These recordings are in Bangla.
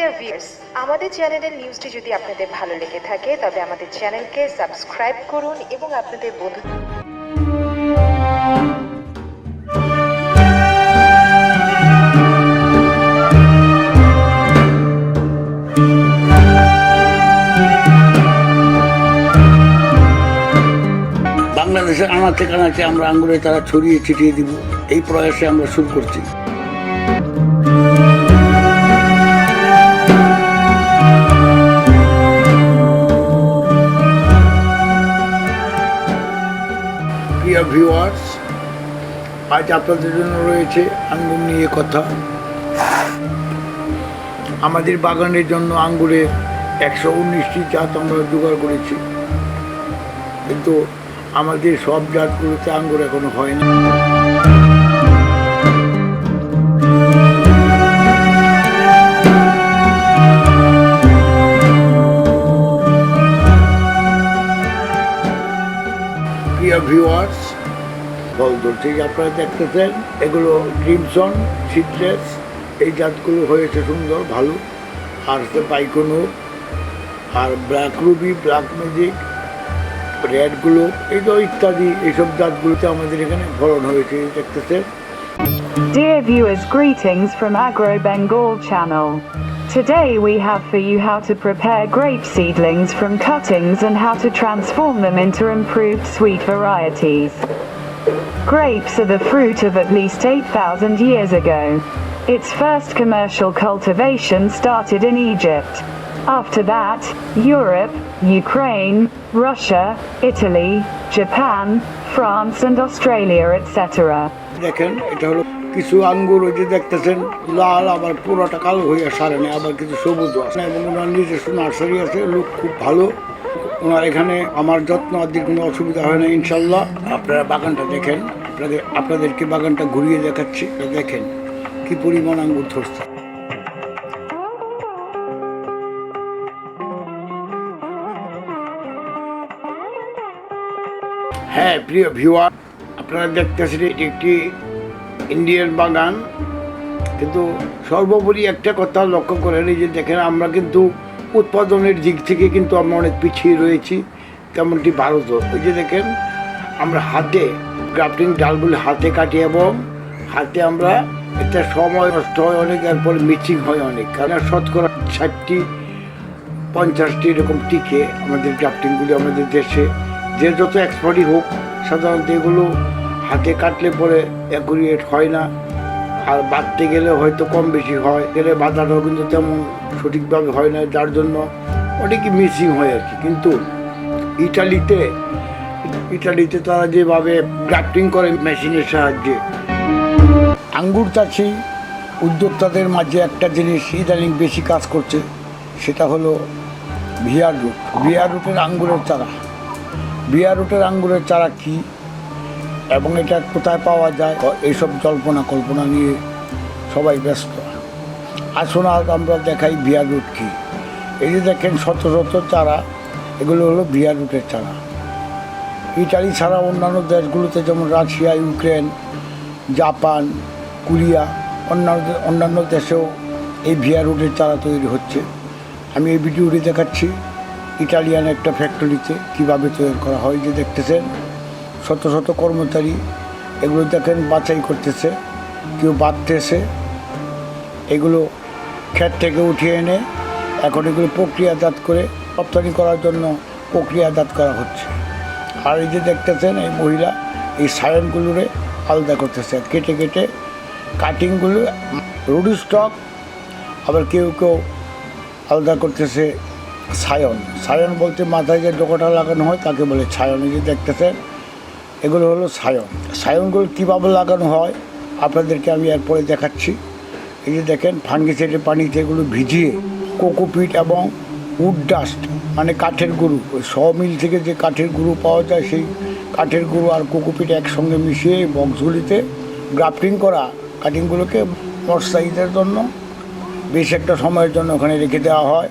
ডিয়ার ভিউয়ার্স আমাদের চ্যানেলের নিউজটি যদি আপনাদের ভালো লেগে থাকে, তবে আমাদের চ্যানেলকে সাবস্ক্রাইব করুন এবং আপনাদের বন্ধু বাংলাদেশের আনাচে কানাচে আমরা আঙ্গুরে তারা ছড়িয়ে ছিটিয়ে দিব। এই প্রয়াসে আমরা শুরু করছি। প্রিয় ভিউয়ার্স আজ আপনাদের জন্য রয়েছে আঙ্গুর নিয়ে কথা। আমাদের বাগানের জন্য আঙ্গুরে একশো উনিশটি জাত আমরা জোগাড় করেছি। কিন্তু আমাদের সব জাতগুলোতে আঙ্গুর এখনও হয়নি। প্রিয় ভিউয়ার্স ফল ধরছে যে আপনারা দেখতেছেন এগুলো ক্রিমসন সিট্রেস এই জাতগুলো হয়েছে সুন্দর ভালো আর হচ্ছে বাইকনো আর ব্ল্যাক রুবি ব্ল্যাক ম্যাজিক রেডগুলো এই তো ইত্যাদি এইসব জাতগুলোতে আমাদের এখানে ফলন হয়েছে এই দেখতেছেন Dear viewers, greetings from Agro Bengal channel. Today we have for you how to prepare grape seedlings from cuttings and how to transform them into improved sweet varieties. Grapes are the fruit of at least 8,000 years ago. Its first commercial cultivation started in Egypt. After that, Europe, Ukraine, Russia, Italy, Japan, France and Australia etc. দেখেন এটা হলো কিছু আঙ্গুর ওই যে দেখতেছেন লাল আবার পুরোটা কালো হয়ে সারে না আবার কিছু সবুজ আছে এবং ওনার নিজস্ব নার্সারি আছে লোক খুব ভালো ওনার এখানে আমার যত্ন আদির কোনো অসুবিধা হয় না, ইনশাল্লাহ। আপনারা বাগানটা দেখেন। আপনাদের আপনাদেরকে বাগানটা ঘুরিয়ে দেখাচ্ছি। দেখেন কি পরিমাণ আঙ্গুর ধরছে। হ্যাঁ প্রিয় ভিউয়ার, আপনারা দেখতেছেন এটি একটি ইন্ডিয়ান বাগান। কিন্তু সর্বোপরি একটা কথা লক্ষ্য করেন যে দেখেন, আমরা কিন্তু উৎপাদনের দিক থেকে কিন্তু আমরা অনেক পিছিয়ে রয়েছি। তেমনটি ভারতও ওই যে দেখেন, আমরা হাতে গ্রাফটিং ডালগুলি হাতে কাটি এবং হাতে আমরা এটা সময় নষ্ট হয় অনেক, এরপর মিচিং হয় অনেক। কারণ শতকরা ষাটটি, পঞ্চাশটি এরকম টিকে আমাদের গ্রাফটিংগুলি আমাদের দেশে। যে যত এক্সপার্টই হোক, সাধারণত এগুলো হাতে কাটলে পরে অ্যাকুরিয়েট হয় না। আর বাঁধতে গেলে হয়তো কম বেশি হয়। গেলে বাঁধাটাও কিন্তু তেমন সঠিকভাবে হয় না, যার জন্য অনেকই মিসিং হয় আর কি। কিন্তু ইটালিতে ইটালিতে তারা যেভাবে গ্রাফটিং করে মেশিনের সাহায্যে। আঙ্গুর চাষি উদ্যোক্তাদের মাঝে একটা জিনিস ইদানিং বেশি কাজ করছে, সেটা হলো ভিয়ার রুট। ভিয়ার রুটের আঙ্গুরের চারা। বিয়ার রুটের আঙ্গুরের চারা কী? এবং এটা কোথায় পাওয়া যায় এইসব জল্পনা কল্পনা নিয়ে সবাই ব্যস্ত। আসুন আজ আমরা দেখাই বিয়ার রুট কী। এই যে দেখেন শত শত চারা, এগুলো হলো বিয়ার রুটের চারা। ইটালি ছাড়া অন্যান্য দেশগুলোতে যেমন রাশিয়া, ইউক্রেন, জাপান, কোরিয়া, অন্যান্য অন্যান্য দেশেও এই ভিয়ার রুটের চারা তৈরি হচ্ছে। আমি এই ভিডিওটি দেখাচ্ছি ইটালিয়ান একটা ফ্যাক্টরিতে কীভাবে তৈরি করা হয়, যে দেখতেছেন। শত শত কর্মচারী এগুলো দেখেন বাছাই করতেছে, কেউ বাঁধতেছে। এগুলো ক্ষেত থেকে উঠিয়ে এনে এখন এগুলো প্রক্রিয়াজাত করে রপ্তানি করার জন্য প্রক্রিয়াজাত করা হচ্ছে। আর এই যে দেখতেছেন, এই মহিলা এই সায়নগুলোরে আলাদা করতেছে। কেটে কেটে কাটিংগুলো রুডি স্টক, আবার কেউ কেউ আলাদা করতেছে সায়ন। সায়ন বলতে মাথায় যে ডোকাটা লাগানো হয় তাকে বলে ছায়ন। যে দেখতেছেন এগুলো হলো সায়ন। সায়নগুলো কীভাবে লাগানো হয়, আপনাদেরকে আমি এরপরে দেখাচ্ছি। এই যে দেখেন ফাঙ্গিসাইডের পানিতে এগুলো ভিজিয়ে কোকোপিট এবং উড ডাস্ট মানে কাঠের গুঁড়ো, ওই শ মিল থেকে যে কাঠের গুঁড়ো পাওয়া যায়, সেই কাঠের গুঁড়ো আর কোকোপিট একসঙ্গে মিশিয়ে বক্সগুলিতে গ্রাফটিং করা, কাটিংগুলোকে মশাইজের জন্য বেশ একটা সময়ের জন্য ওখানে রেখে দেওয়া হয়।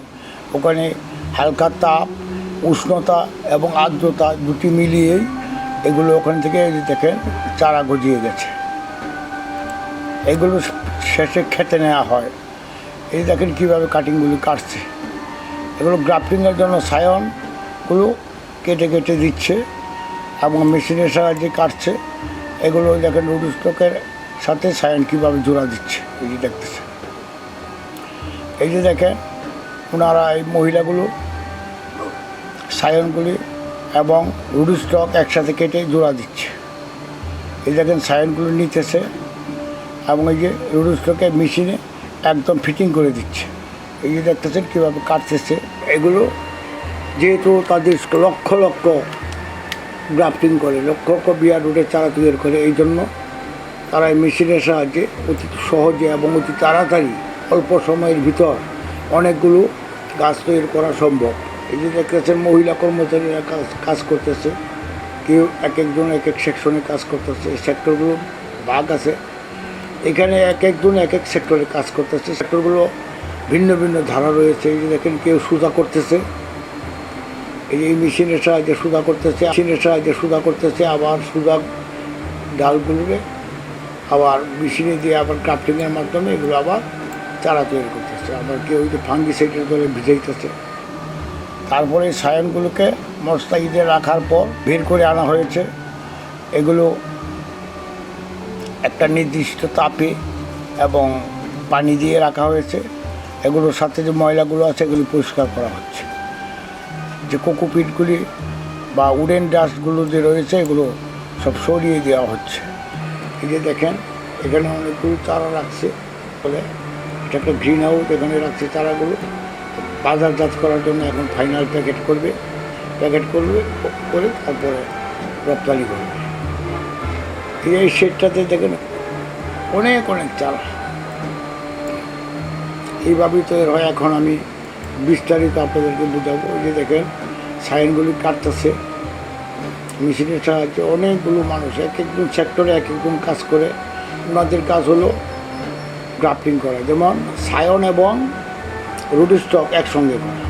ওখানে হালকা তাপ, উষ্ণতা এবং আর্দ্রতা দুটি মিলিয়েই এগুলো ওখান থেকে দেখেন চারা গজিয়ে গেছে। এগুলো শেষে খেতে নেওয়া হয়। এই দেখেন কীভাবে কাটিংগুলি কাটছে। এগুলো গ্রাফটিংয়ের জন্য সায়নগুলো কেটে কেটে দিচ্ছে এবং মেশিনের সাহায্যে কাটছে। এগুলো দেখেন রুড স্টকের সাথে সায়ন কীভাবে জোড়া দিচ্ছে, এই যে দেখতেছে এই যে দেখেন, ওনারা এই মহিলাগুলো সায়নগুলি এবং রুড স্টক একসাথে কেটে জোড়া দিচ্ছে। এই দেখেন সাইনগুলো নিতেছে এবং এই যে রুড স্টকে মেশিনে একদম ফিটিং করে দিচ্ছে। এই যে দেখতেছেন কীভাবে কাটতেছে। এগুলো যেহেতু তাদের লক্ষ লক্ষ গ্রাফটিং করে, লক্ষ লক্ষ বিয়ার রুটের চারা তৈরি করে, এই জন্য তারা এই মেশিনের সাহায্যে অতি সহজে এবং অতি তাড়াতাড়ি অল্প সময়ের ভিতর অনেকগুলো গাছ তৈরি করা সম্ভব। এই যে দেখতেছেন মহিলা কর্মচারীরা কাজ কাজ করতেছে। কেউ এক একজন, এক এক সেকশনে কাজ করতেছে। সেক্টরগুলো ভাগ আছে। এখানে এক একজন, এক এক সেক্টরে কাজ করতেছে। সেক্টরগুলো ভিন্ন ভিন্ন ধারা রয়েছে। এই যে দেখেন, কেউ সুদা করতেছে। এই এই মেশিনের সাহায্যে সুদা করতেছে। মেশিনের সাহায্যে সুদা করতেছে। আবার সুদা ডালগুলোকে আবার মেশিনে দিয়ে আবার ক্রাফটিংয়ের মাধ্যমে এগুলো আবার চারা তৈরি করতেছে। আবার কেউ ওই যে ফাঙ্গি সাইডের করে ভিজাইতেছে। তারপরে সায়নগুলোকে মস্তাইদে রাখার পর বের করে আনা হয়েছে। এগুলো একটা নির্দিষ্ট তাপে এবং পানি দিয়ে রাখা হয়েছে। এগুলোর সাথে যে ময়লাগুলো আছে, এগুলি পরিষ্কার করা হচ্ছে। যে কোকোপিটগুলি বা উডেন ডাস্টগুলো যে রয়েছে, এগুলো সব সরিয়ে দেওয়া হচ্ছে। এই যে দেখেন, এখানে অনেকগুলো চারা রাখছে বলে। এটা একটা গ্রিন হাউস এখানে রাখছে চারাগুলো বাজারজাত করার জন্য এখন ফাইনাল প্যাকেট করবে প্যাকেট করবে, করে তারপরে রপ্তানি করবে। এই শেডটাতে দেখেন অনেক অনেক চারা এইভাবেই তৈরি হয়, এখন আমি বিস্তারিত আপনাদেরকে বোঝাবো। যে দেখেন, সাইনগুলি কাটতেছে, মেশিনের সাহায্যে অনেকগুলো মানুষ, এক একজন সেক্টরে এক একজন কাজ করে। ওনাদের কাজ হলো গ্রাফটিং করা। যেমন সায়ন এবং রুড স্টক একসঙ্গে করা।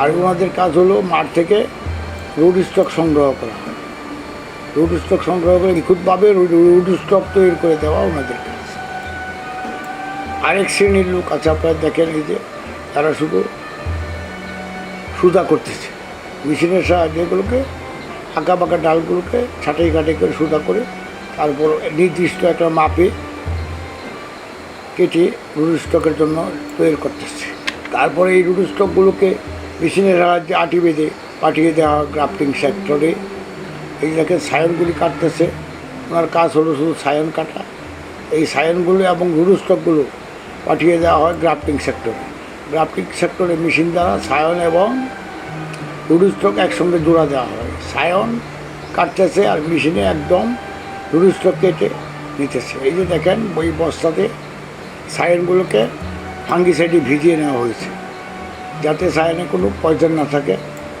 আর ওনাদের কাজ হলো মাঠ থেকে রুড স্টক সংগ্রহ করা। রুড স্টক সংগ্রহ করে নিখুঁতভাবে রুড স্টক তৈরি করে দেওয়া ওনাদের কাজ। আরেক শ্রেণির লোক আছে, আপনারা দেখেন এই যে, তারা শুধু সুদা করতেছে। মেশিনের সাহায্যে এগুলোকে আঁকা বাঁকা ডালগুলোকে ছাটাই কাটাই করে সুদা করে, তারপর নির্দিষ্ট একটা মাপে কেটে রুড স্টকের জন্য তৈরি করতেছে। তারপরে এই রুড স্টকগুলোকে মেশিনের সাহায্যে আটি বেঁধে পাঠিয়ে দেওয়া গ্রাফটিং সেক্টরে। এই দেখে সায়নগুলি কাটতেছে। ওনার কাজ হলো শুধু সায়ন কাটা। এই সায়নগুলো এবং রুড স্টকগুলো পাঠিয়ে দেওয়া হয় গ্রাফটিং সেক্টরে। গ্রাফটিং সেক্টরে মেশিন দ্বারা সায়ন এবং রুড স্টক একসঙ্গে জোড়া দেওয়া হয়। সায়ন কাটতেছে আর মেশিনে একদম রুড স্টক কেটে নিতেছে। এই যে দেখেন, ওই বস্তাতে সায়নগুলোকে ফাঙ্গিসাইডে ভিজিয়ে নেওয়া হয়েছে। যাতে সায়নে কোনো পয়জন না থাকে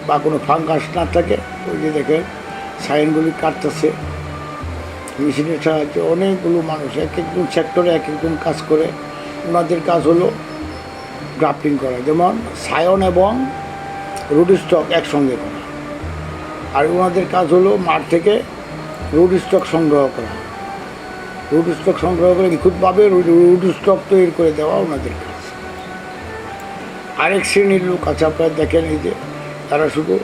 বা কোনো ফাঙ্গাস না থাকে। ওই যে দেখেন, সাইনগুলি কাটতেছে। মেশিনের সাহায্যে অনেকগুলো মানুষ এক একজন সেক্টরে এক একজন কাজ করে। ওনাদের কাজ হলো গ্রাফটিং করা। যেমন সায়ন এবং রুড স্টক একসঙ্গে করা। আর ওনাদের কাজ হলো মাঠ থেকে রুড স্টক সংগ্রহ করা। রুড স্টক সংগ্রহ করে নিখুঁতভাবে রুড স্টক তৈরি করে দেওয়া ওনাদের আরেক শ্রেণির লোক আছে, আপনারা দেখেন এই যে, তারা শুধু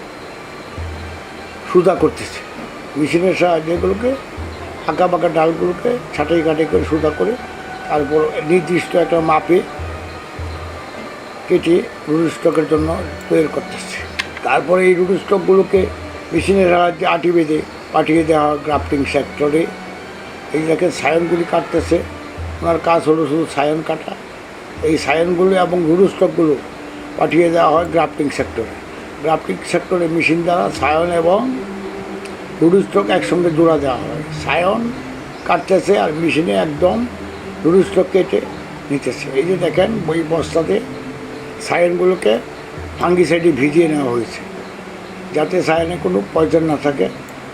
সুদা করতেছে। মেশিনের সাহায্যে এগুলোকে আঁকা বাঁকা ডালগুলোকে ছাটাই কাটাই করে সুদা করে, তারপর নির্দিষ্ট একটা মাপে কেটে রুড স্টকের জন্য তৈরি করতেছে। তারপরে এই রুড স্টকগুলোকে মেশিনের সাহায্যে আটি বেঁধে পাঠিয়ে দেওয়া গ্রাফটিং সেক্টরে। এই দেখেন সায়নগুলি কাটতেছে, ওনার কাজ হলো শুধু সায়ন কাটা। এই সায়নগুলো এবং রুড স্টকগুলো পাঠিয়ে দেওয়া হয় গ্রাফটিং সেক্টরে। গ্রাফটিং সেক্টরে মেশিন দ্বারা সায়ন এবং রুড স্টক একসঙ্গে জোড়া দেওয়া হয়। সায়ন কাটতেছে আর মেশিনে একদম রুড স্টক কেটে নিতেছে। এই যে দেখেন, ওই বস্তাতে সায়নগুলোকে ফাঙ্গিসাইডে ভিজিয়ে নেওয়া হয়েছে। যাতে সায়নে কোনো পয়জন না থাকে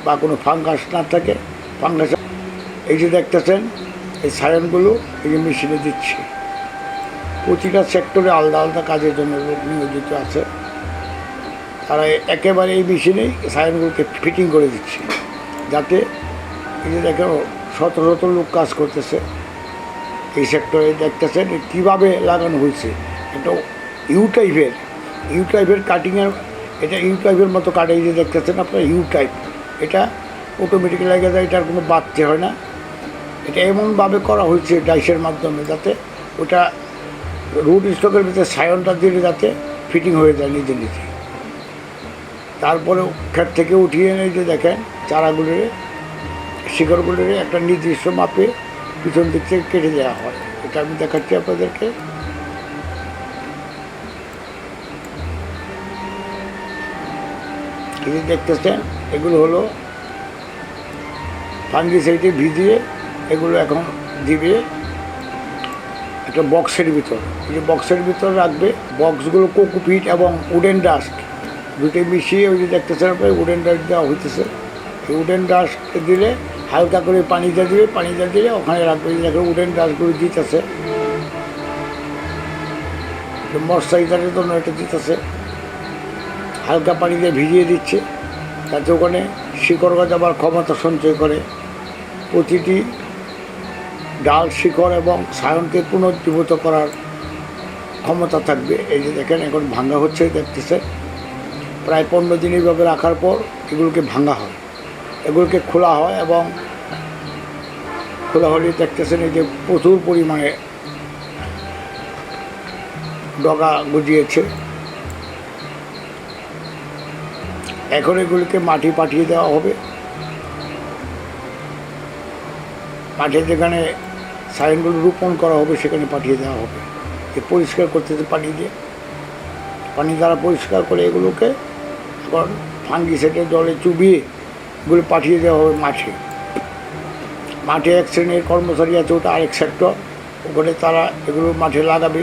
বা কোনো ফাঙ্গাস না থাকে, ফাঙ্গাস এই যে দেখতেছেন, এই সায়নগুলো, এই যে মেশিনে দিচ্ছে। প্রতিটা সেক্টরে আলাদা আলাদা কাজের জন্য লোক নিয়োজিত আছে। তারা একেবারে এই মেশিনেই সায়নগুলোকে ফিটিং করে দিচ্ছে। যাতে এই যে দেখো শত শত লোক কাজ করতেছে। এই সেক্টরে দেখতেছেন কীভাবে লাগানো হয়েছে। এটা ইউ টাইপের ইউ টাইপের কাটিংয়ের এটা ইউ টাইপের মতো কাটে। যে দেখতেছেন আপনার ইউ টাইপ এটা অটোমেটিক লাগে যায়, এটার কোনো বাড়তে হয় না। এটা এমনভাবে করা হয়েছে ডাইসের মাধ্যমে যাতে ওটা রুট স্টকের ভিতরে সায়নটা দিলে যাতে ফিটিং হয়ে যায় নিজে নিজে। তারপরে ক্ষেত থেকে উঠিয়ে এনে যে দেখেন, চারাগুলোরে শিকড়গুলোরে একটা নির্দিষ্ট মাপে পিছন দিক থেকে কেটে দেওয়া হয়। এটা আমি দেখাচ্ছি আপনাদেরকে। দেখতেছেন, এগুলো হলো ফাঙ্গিসাইডে ভিজিয়ে এগুলো এখন দিবে একটা বক্সের ভিতর। যে বক্সের ভিতর রাখবে, বক্সগুলো কোকোপিট এবং উডেন ডাস্ট। দুটোই মিশিয়ে ওই যে দেখতেছেন উডেন ডাস্ট দেওয়া হইতেছে। উডেন ডাস্ট দিলে হালকা করে পানিটা দিবে পানিটা দিলে ওখানে রাখবে। দেখো উডেন ডাস্টগুলো দিতেছে। মশাইজারের জন্য এটা দিতেছে। হালকা পানি দিয়ে ভিজিয়ে দিচ্ছে। তাতে ওখানে শিকড় গাছ আবার ক্ষমতা সঞ্চয় করে। প্রতিটি ডাল শিকড় এবং সায়নকে পুনর্জীবিত করার ক্ষমতা থাকবে। এই যে দেখেন, এখন ভাঙ্গা হচ্ছে, দেখতেছে। প্রায় পনেরো দিন এইভাবে রাখার পর এগুলোকে ভাঙ্গা হয়। এগুলোকে খোলা হয় এবং খোলা হলে দেখতেছেন এই যে প্রচুর পরিমাণে ডগা গুজিয়েছে। এখন এগুলিকে মাটি পাঠিয়ে দেওয়া হবে। মাঠে যেখানে সাইনগুলো রোপণ করা হবে, সেখানে পাঠিয়ে দেওয়া হবে। এ পরিষ্কার করতে পানি দিয়ে, পানি দ্বারা পরিষ্কার করে এগুলোকে আবার ফাঙ্গি সেটে জলে চুবিয়ে এগুলো পাঠিয়ে দেওয়া হবে মাঠে। মাঠে এক শ্রেণির কর্মচারী আছে, ওটা আরেক সেক্টর ওখানে তারা এগুলো মাঠে লাগাবে।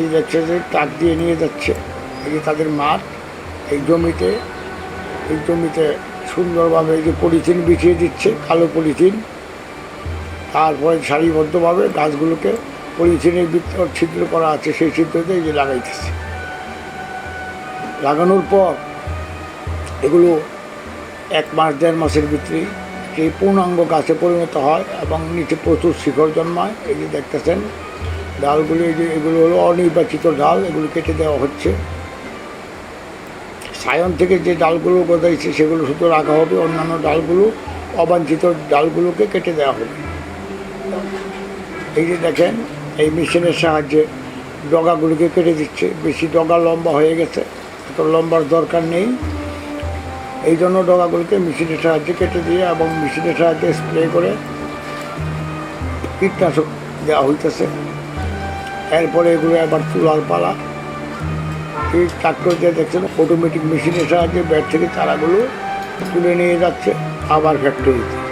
এই যাচ্ছে যে ট্রাক দিয়ে নিয়ে যাচ্ছে, এই যে তাদের মাঠ, এই জমিতে এই জমিতে সুন্দরভাবে এই যে পলিথিন বিছিয়ে দিচ্ছে, কালো পলিথিন। তারপরে সারিবদ্ধভাবে গাছগুলোকে পলিথিনের ভিতর ছিদ্র করা আছে সেই ছিদ্রতে এই যে লাগাইতেছে। লাগানোর পর এগুলো এক মাস, দেড় মাসের ভিতরে এই পূর্ণাঙ্গ গাছে পরিণত হয় এবং নিচে প্রচুর শিখর জন্মায়। এই যে দেখতেছেন, ডালগুলো এই যে এগুলো হলো অনির্বাচিত ডাল, এগুলো কেটে দেওয়া হচ্ছে। সায়ন থেকে যে ডালগুলো গজাইছে সেগুলো শুধু রাখা হবে, অন্যান্য ডালগুলো, অবাঞ্ছিত ডালগুলোকে কেটে দেওয়া হবে। এই যে দেখেন, এই মেশিনের সাহায্যে ডগাগুলোকে কেটে দিচ্ছে। বেশি ডগা লম্বা হয়ে গেছে, এত লম্বার দরকার নেই। এই জন্য ডগাগুলোকে মেশিনের সাহায্যে কেটে দিয়ে এবং মেশিনের সাহায্যে স্প্রে করে কীটনাশক দেওয়া হইতেছে। এরপরে এগুলো আবার তুলার পালা। এই ট্রাক্টর দিয়ে দেখছেন অটোমেটিক মেশিনের সাহায্যে ব্যাট থেকে চারাগুলো তুলে নিয়ে যাচ্ছে আবার ফ্যাক্টরিতে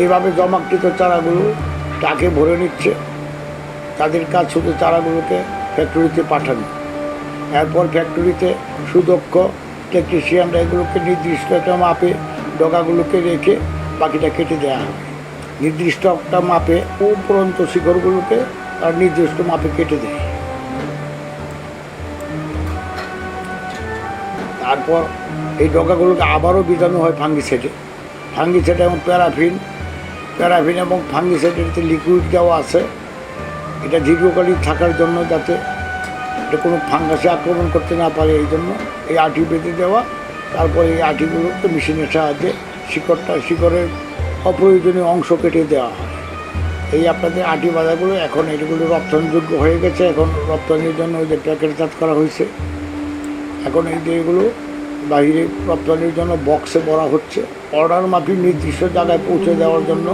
এইভাবে জমাকৃত চারাগুলো ট্রাকে ভরে নিচ্ছে। তাদের কাজ শুধু চারাগুলোকে ফ্যাক্টরিতে পাঠানো। এরপর ফ্যাক্টরিতে সুদক্ষ টেকনিশিয়ানরা এগুলোকে নির্দিষ্ট একটা মাপে ডগাগুলোকে রেখে বাকিটা কেটে দেওয়া হবে নির্দিষ্ট একটা মাপে উপরন্ত শিখরগুলোকে তার নির্দিষ্ট মাপে কেটে দেয়। তারপর এই ডগাগুলোকে আবারও বিজানো হয় ফাঙ্গিসাইডে। ফাঙ্গিসাইড এবং প্যারাফিন প্যারাফিন এবং ফাঙ্গিসাইডের যে লিকুইড দেওয়া আছে। এটা দীর্ঘকালীন থাকার জন্য যাতে এটা কোনো ফাঙ্গাসে আক্রমণ করতে না পারে এই জন্য এই আঠি বেঁধে দেওয়া। তারপরে এই আঠিগুলোকে মেশিনের সাহায্যে শিকড়টা, শিকড়ের অপ্রয়োজনীয় অংশ কেটে দেওয়া হয়। এই আপনাদের আটি বাজারগুলো এখন এগুলো রপ্তানিযোগ্য হয়ে গেছে। এখন রপ্তানির জন্য ওই যে প্যাকেটজাত করা হয়েছে। এখন এই যে এগুলো বাইরে রপ্তানির জন্য বক্সে ভরা হচ্ছে। অর্ডার মাফিক নির্দিষ্ট জায়গায় পৌঁছে দেওয়ার জন্য